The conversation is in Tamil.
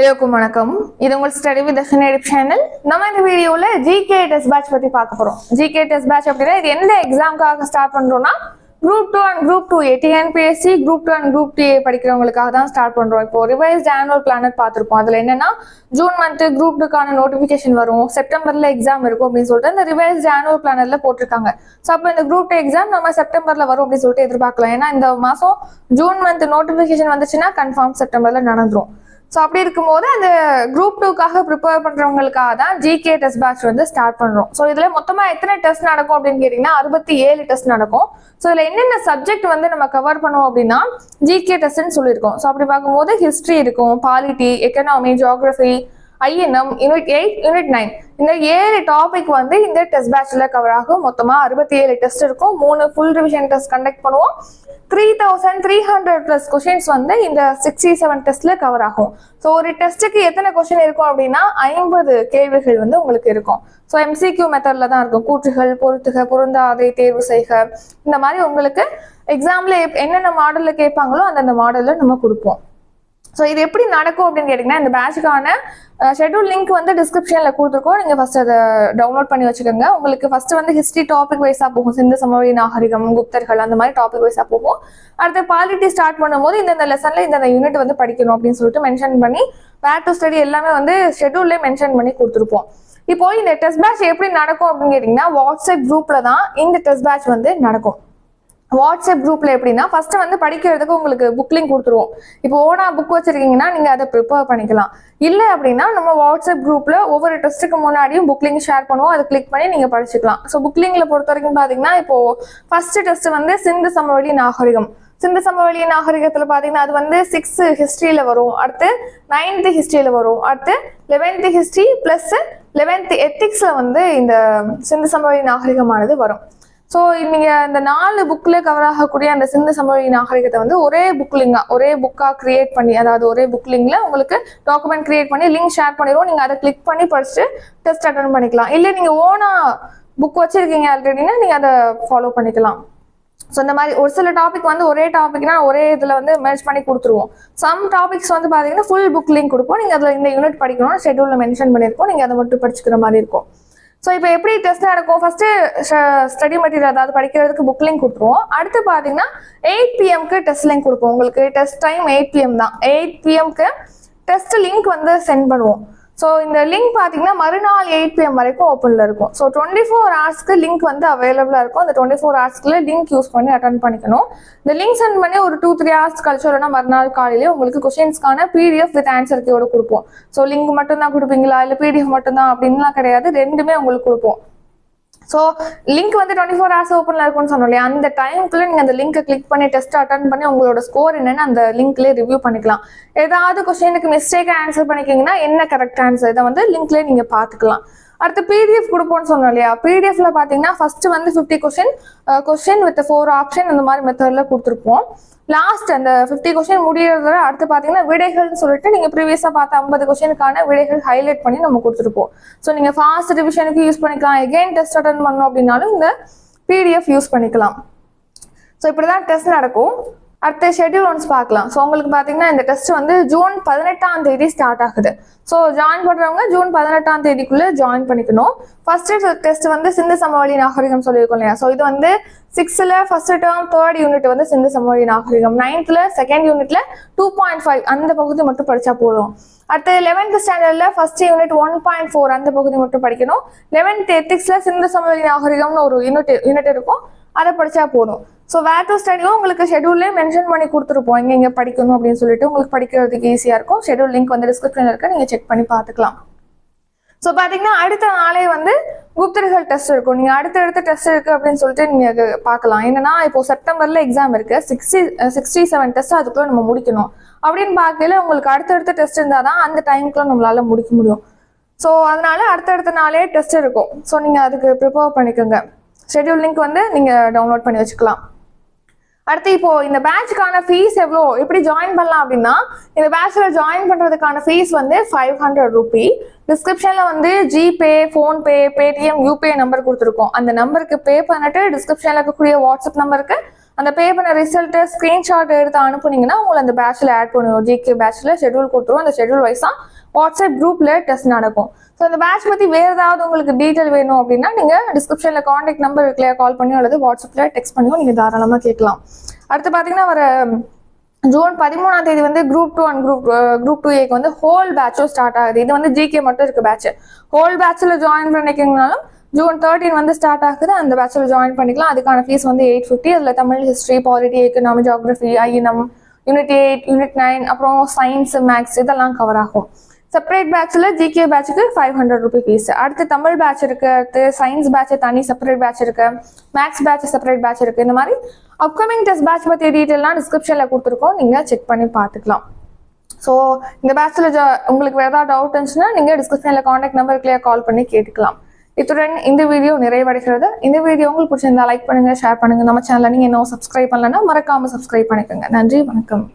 எல்லோருக்கும் வணக்கம். இது உங்கள் ஸ்டடி வித் யூடியூப் சேனல் நம்ம இந்த வீடியோவில் ஜிகே டெஸ்ட் பேட்ச் பத்தி பார்க்க போறோம். ஜிகே டெஸ்ட் பேட்ச் அப்படின்னா இது எந்த எக்ஸாம்க்காக ஸ்டார்ட் பண்ணுறோம்னா group two and group two A TNPSC group two and group D படிக்கிறவங்களுக்காக தான் ஸ்டார்ட் பண்றோம். இப்போ ரிவைஸ்ட் ஆனுவல் பிளானர் பார்த்துருப்போம் அதில் என்னன்னா ஜூன் மந்த்து குரூப் டூக்கான நோட்டிஃபிகேஷன் வரும். செப்டம்பர்ல எக்ஸாம் இருக்கும் அப்படின்னு சொல்லிட்டு இந்த ரிவைஸ்ட் ஆனுவல் பிளானர்ல போட்டிருக்காங்க. ஸோ அப்போ இந்த குரூப் டூ எக்ஸாம் நம்ம செப்டம்பர்ல வரும் அப்படின்னு சொல்லிட்டு எதிர்பார்க்கலாம். ஏன்னா இந்த மாசம் ஜூன் மந்த் நோட்டிஃபிகேஷன் வந்துச்சுன்னா கன்ஃபார்ம் செப்டம்பர்ல நடந்துரும். ஸோ அப்படி இருக்கும்போது அந்த குரூப் டூக்காக ப்ரிப்பேர் பண்ணுறவங்களுக்காக தான் ஜிகே டெஸ்ட் பேட்ச் வந்து ஸ்டார்ட் பண்ணுறோம் ஸோ இதில் மொத்தமாக எத்தனை டெஸ்ட் நடக்கும் அப்படின்னு கேட்டிங்கன்னா அறுபத்தி ஏழு டெஸ்ட் நடக்கும். ஸோ இதில் என்னென்ன சப்ஜெக்ட் வந்து நம்ம கவர் பண்ணுவோம் அப்படின்னா ஜிகே டெஸ்ட்னு சொல்லியிருக்கோம். ஸோ அப்படி பார்க்கும்போது ஹிஸ்ட்ரி இருக்கும் polity economy geography INM unit eight unit nine இந்த ஏழு டாபிக் வந்து இந்த டெஸ்ட் பேட்ச்ல கவர் ஆகும். மொத்தமா அறுபத்தி ஏழு டெஸ்ட் இருக்கும். மூணு ஃபுல் ரிவிஷன் டெஸ்ட் கண்டக்ட் பண்ணுவோம். Three thousand three hundred plus questions வந்து இந்த சிக்ஸ்டி செவன் டெஸ்ட்ல கவர் ஆகும். ஸோ ஒரு டெஸ்ட்டுக்கு எத்தனை கொஷின் இருக்கும் அப்படின்னா ஐம்பது கேள்விகள் வந்து உங்களுக்கு இருக்கும். ஸோ எம்சிக்யூ மெத்தட்ல தான் இருக்கும். கூற்றுகள் பொருத்துக பொருந்தாதை தேர்வு செய்க. இந்த மாதிரி உங்களுக்கு எக்ஸாம்ல என்னென்ன மாடலில் கேட்பாங்களோ அந்தந்த மாடலில் நம்ம கொடுப்போம். ஸோ இது எப்படி நடக்கும் அப்படின்னு கேட்டிங்கன்னா இந்த பேட்சுக்கான ஷெட்யூல் லிங்க் வந்து டிஸ்கிரிப்ஷனில் கொடுத்துருக்கோம். நீங்கள் ஃபஸ்ட் அதை டவுன்லோட் பண்ணி வச்சுக்கோங்க. உங்களுக்கு ஃபஸ்ட்டு வந்து ஹிஸ்ட்ரி டாபிக் வைஸாக போகும். சிந்து சமவெளி நாகரிகம் குப்தர்கள் அந்த மாதிரி டாபிக் வைஸாக போகும். அடுத்து பாலிட்டி ஸ்டார்ட் பண்ணும்போது இந்தந்த லெசனில் இந்தந்த யூனிட் வந்து படிக்கணும் அப்படின்னு சொல்லிட்டு மென்ஷன் பண்ணி வேர் டு ஸ்டடி எல்லாமே வந்து ஷெட்யூல்லே மென்ஷன் பண்ணி கொடுத்துருப்போம். இப்போ இந்த டெஸ்ட் பேட்ச் எப்படி நடக்கும் அப்படின்னு கேட்டிங்கன்னா வாட்ஸ்அப் குரூப்பில் தான் இந்த டெஸ்ட் பேட்ச் வந்து நடக்கும். வாட்ஸ்அப் குரூப்ல எப்படின்னா ஃபர்ஸ்ட் வந்து படிக்கிறதுக்கு உங்களுக்கு புக் லிங்க் கொடுத்துருவோம். இப்போ ஓனா புக் வச்சிருக்கீங்கன்னா நீங்க அதை ப்ரிப்பேர் பண்ணிக்கலாம். இல்லை அப்படின்னா நம்ம வாட்ஸ்அப் குரூப்ல ஒவ்வொரு டெஸ்ட்டுக்கு முன்னாடியும் புக் லிங்க் ஷேர் பண்ணுவோம். அதை கிளிக் பண்ணி நீங்க படிச்சுக்கலாம். ஸோ புக் லிங்க்ல பொறுத்த வரைக்கும் பாத்தீங்கன்னா இப்போ ஃபர்ஸ்ட் டெஸ்ட் வந்து சிந்து சமவெளி நாகரிகம். சிந்து சமவெளி நாகரிகத்துல பாத்தீங்கன்னா அது வந்து சிக்ஸ் ஹிஸ்டரியில வரும். அடுத்து நைன்த் ஹிஸ்டரியில வரும். அடுத்து லெவன்த் ஹிஸ்டரி பிளஸ் லெவன்த் எத்திக்ஸ்ல வந்து இந்த சிந்து சமவெளி நாகரிகமானது வரும். ஸோ நீங்க இந்த நாலு புக்ல கவர் ஆகக்கூடிய அந்த சிந்து சமவெளி நாகரிகத்தை வந்து ஒரே புக்லிங்கா ஒரே புக்கா கிரியேட் பண்ணி அதாவது ஒரே புக்லிங்ல உங்களுக்கு டாக்குமெண்ட் கிரியேட் பண்ணி லிங்க் ஷேர் பண்ணிடுவோம். நீங்க அதை கிளிக் பண்ணி படிச்சுட்டு டெஸ்ட் அட்டன் பண்ணிக்கலாம். இல்லை நீங்க ஓனா புக் வச்சிருக்கீங்க ஆல்ரெடினா நீங்க அதை ஃபாலோ பண்ணிக்கலாம். ஸோ இந்த மாதிரி ஒரு சில டாபிக் வந்து ஒரே டாபிக்னா ஒரே இதில் வந்து மெர்ஜ் பண்ணி கொடுத்துருவோம். சம் டாபிக்ஸ் வந்து பார்த்தீங்கன்னா ஃபுல் புக் லிங்க் கொடுப்போம். நீங்கள் அதில் இந்த யூனிட் படிக்கணும்னு ஷெட்யூலில் மென்ஷன் பண்ணியிருக்கோம் நீங்கள் அதை மட்டும் படிச்சுக்கிற மாதிரி இருக்கும். ஸோ இப்போ எப்படி டெஸ்ட் நடக்கும்? ஃபர்ஸ்ட் ஸ்டடி மெட்டீரியல் அதாவது படிக்கிறதுக்கு புக் லிங்க் கொடுத்துருவோம். அடுத்து பார்த்தீங்கன்னா எயிட் பிஎம்க்கு டெஸ்ட் லிங்க் கொடுப்போம். உங்களுக்கு டெஸ்ட் டைம் எயிட் பிஎம் தான். எயிட் பிஎம்க்கு டெஸ்ட் லிங்க் வந்து சென்ட் பண்ணுவோம். ஸோ இந்த லிங்க் பார்த்தீங்கன்னா மறுநாள் எயிட் பிஎம் வரைக்கும் ஓப்பனில் இருக்கும். ஸோ டுவெண்ட்டி ஃபோர் ஹவர்ஸ்க்கு லிங்க் வந்து அவைலபிளாக இருக்கும். அந்த டுவெண்ட்டி ஃபோர் ஹவர்ஸ்க்குள்ள லிங்க் யூஸ் பண்ணி அட்டன் பண்ணிக்கணும். இந்த லிங்க் சென்ட் பண்ணி ஒரு டூ த்ரீ ஹவர்ஸ் கழிச்சு இல்லைனா மறுநாள் காலையிலே உங்களுக்கு கொஷின்ஸ்க்கான பிடிஎஃப் வித் ஆன்சர் கீயோட கொடுப்போம். ஸோ லிங்க் மட்டும் தான் கொடுப்பீங்களா? இல்லை பிடிஎஃப் மட்டும் தான் அப்படின்லாம் கிடையாது. ரெண்டுமே உங்களுக்கு கொடுப்போம். ஸோ லிங்க் வந்து டுவெண்ட்டி ஃபோர் ஹவர்ஸ் ஓப்பனில் இருக்கும்னு சொன்னோம் இல்லையா? அந்த டைமுக்குள்ளே நீங்கள் அந்த லிங்கை கிளிக் பண்ணி டெஸ்ட் அட்டன் பண்ணி உங்களோட ஸ்கோர் என்னன்னு அந்த லிங்க்லேயே ரிவ்யூ பண்ணிக்கலாம். ஏதாவது கொஸ்டினுக்கு மிஸ்டேக்கை ஆன்சர் பண்ணிக்கிங்கன்னா என்ன கரெக்ட் ஆன்சர் இதை வந்து லிங்க்லேயே நீங்கள் பார்த்துக்கலாம். அடுத்து பிடிஎஃப் கொடுப்போம்னு சொன்னோம் இல்லையா? பிடிஎஃப்ல பார்த்தீங்கன்னா ஃபர்ஸ்ட் வந்து fifty question question with four option அந்த மாதிரி மெத்தடில் கொடுத்துருப்போம். லாஸ்ட் அந்த ஃபிஃப்டி கொஸ்டின் முடியறத அடுத்து பார்த்தீங்கன்னா விடைகள்னு சொல்லிட்டு நீங்கள் ப்ரீவியஸா பார்த்த ஐம்பது கொஸ்டினுக்கான விடைகள் ஹைலைட் பண்ணி நம்ம கொடுத்துருப்போம். ஸோ நீங்கள் ஃபாஸ்ட் ரிவிஷனுக்கு யூஸ் பண்ணிக்கலாம். எகைன் டெஸ்ட் அட்டன் பண்ணோம் அப்படின்னாலும் இந்த பிடிஎஃப் யூஸ் பண்ணிக்கலாம். ஸோ இப்படிதான் டெஸ்ட் நடக்கும். அடுத்த ஷெட்யூல் ஒன்ஸ் பார்க்கலாம். ஸோ உங்களுக்கு பார்த்தீங்கன்னா இந்த டெஸ்ட் வந்து ஜூன் பதினெட்டாம் தேதி ஸ்டார்ட் ஆகுது. ஸோ ஜாயின் பண்ணுறவங்க ஜூன் பதினெட்டாம் தேதிக்குள்ளே ஜாயின் பண்ணிக்கணும். ஃபர்ஸ்ட் டெஸ்ட் வந்து சிந்து சமவெளி நாகரிகம் சொல்லியிருக்கோம் இல்லையா? ஸோ இது வந்து சிக்ஸ்த்தில் ஃபர்ஸ்ட் டேர்ம் தேர்ட் யூனிட் வந்து சிந்து சமவெளி நாகரிகம். நைன்த்தில் செகண்ட் யூனிட்ல டூ பாயிண்ட் ஃபைவ் அந்த பகுதி மட்டும் படித்தா போதும். அடுத்து லெவன்த் ஸ்டாண்டர்டில் first unit one point four அந்த பகுதி மட்டும் படிக்கணும். லெவன்த் எத்திக்ஸில் சிந்து சமவெளி நாகரிகம்னு ஒரு யூனிட் யூனிட் இருக்கும். அதை படிச்சா போதும். ஸோ வேர் டு ஸ்டடியும் உங்களுக்கு ஷெடியூல்லே மென்ஷன் பண்ணி கொடுத்துருப்போம். எங்க இங்கே படிக்கணும் அப்படின்னு சொல்லிட்டு உங்களுக்கு படிக்கிறதுக்கு ஈஸியாக இருக்கும். ஷெடியூல் லிங்க் வந்து டிஸ்கிரிப்ஷனில் இருக்க. நீங்கள் செக் பண்ணி பார்த்துக்கலாம். ஸோ பார்த்தீங்கன்னா அடுத்த நாளே வந்து குப்தர்கள் டெஸ்ட் இருக்கும். நீங்கள் அடுத்தடுத்த டெஸ்ட் இருக்கு அப்படின்னு சொல்லிட்டு நீங்கள் பார்க்கலாம். என்னன்னா இப்போ செப்டம்பர்ல எக்ஸாம் இருக்கு. சிக்ஸ்டி சிக்ஸ்டி செவன் டெஸ்ட் அதுக்குள்ள நம்ம முடிக்கணும். அப்படின்னு பார்க்கல உங்களுக்கு அடுத்தடுத்த டெஸ்ட் இருந்தால் தான் அந்த டைமுக்குள்ள நம்மளால முடிக்க முடியும். ஸோ அதனால அடுத்தடுத்த நாளே டெஸ்ட் இருக்கும். ஸோ நீங்கள் அதுக்கு ப்ரிப்பேர் பண்ணிக்கோங்க. ஷெட்யூல் லிங்க் வந்து நீங்கள் டவுன்லோட் பண்ணி வச்சுக்கலாம். அடுத்து இப்போ இந்த பேட்சுக்கான ஃபீஸ் எவ்வளோ? எப்படி ஜாயின் பண்ணலாம் அப்படின்னா இந்த பேட்ச்சில் ஜாயின் பண்ணுறதுக்கான ஃபீஸ் வந்து ஃபைவ் ஹண்ட்ரட் ருபி டிஸ்கிரிப்ஷனில் வந்து GPay PhonePe Paytm UPI number கொடுத்துருக்கோம். அந்த நம்பருக்கு பே பண்ணிட்டு டிஸ்கிரிப்ஷனில் இருக்கக்கூடிய வாட்ஸ்அப் நம்பருக்கு அந்த பே பண்ண ரிசல்ட்டு ஸ்க்ரீன்ஷாட் எடுத்து அனுப்புனீங்கன்னா உங்களை அந்த பேட்சில் ஆட் பண்ணுவோம் ஜிகே பேட்சில் ஷெட்யூல் கொடுத்துருவோம் அந்த ஷெட்யூல் வைஸாக வாட்ஸ்அப் குரூப்பில் டெஸ்ட் நடக்கும். ஸோ அந்த பேட்ச் பற்றி வேறு ஏதாவது உங்களுக்கு டீட்டெயில் வேணும் அப்படின்னா நீங்கள் டிஸ்கிரிப்ஷனில் காண்டாக்ட் நம்பர் இருக்குல்லையா கால் பண்ணியோ அல்லது வாட்ஸ்அப்பில் டெக்ஸ்ட் பண்ணியோ நீங்கள் தாராளமாக கேட்கலாம். அடுத்து பார்த்தீங்கன்னா வர ஜூன் பதிமூணாம் தேதி வந்து group two and group group two ஏக்கு வந்து ஹோல் பேட்சும் ஸ்டார்ட் ஆகுது. இது வந்து ஜிகே மட்டும் இருக்கு பேட்ச் ஹோல் பேட்சில் ஜாயின் பண்ணிக்கிறதுனாலும் ஜூன் தேர்ட்டின் வந்து ஸ்டார்ட் ஆகுது. அந்த பேட்சில் ஜாயின் பண்ணிக்கலாம். அதுக்கான ஃபீஸ் வந்து எயிட் ஃபிஃப்டி அதில் Tamil history polity economy geography INM unit eight unit nine அப்புறம் சயின்ஸ் மேக்ஸ் இதெல்லாம் கவர் ஆகும். செப்பரேட் பேட்சில் ஜிகே பேட்சுக்கு ஃபைவ் ஹண்ட்ரட் ருபி ஃபீஸ் அடுத்து தமிழ் பேட்ச் இருக்குது அடுத்து சயின்ஸ் பேட்ச் தனி செப்பரேட் பேட்ச் இருக்குது மேக்ஸ் பேட்ச் செப்பரேட் பேட்ச் இருக்குது இந்த மாதிரி அப்கமிங் டெஸ்ட் பேட்ச் பற்றி டீட்டெயிலாம் டிஸ்கிரிப்ஷனில் கொடுத்துருக்கோம். நீங்கள் செக் பண்ணி பார்த்துக்கலாம். ஸோ இந்த பேட்சில் உங்களுக்கு வேறு ஏதாவது டவுட் இருந்துச்சுன்னா நீங்கள் டிஸ்கிரிப்ஷனில் காண்டாக்ட் நம்பருக்குள்ளே கால் பண்ணி கேட்டுக்கலாம். இத்துடன் இந்த வீடியோ நிறைவடைகிறது. இந்த வீடியோ உங்களுக்கு பிடிச்சிருந்தா லைக் பண்ணுங்க ஷேர் பண்ணுங்க. நம்ம சேனலில் நீங்கள் இன்னும் சப்ஸ்கிரைப் பண்ணலன்னா மறக்காம சப்ஸ்கிரைப் பண்ணிக்கோங்க. நன்றி வணக்கம்.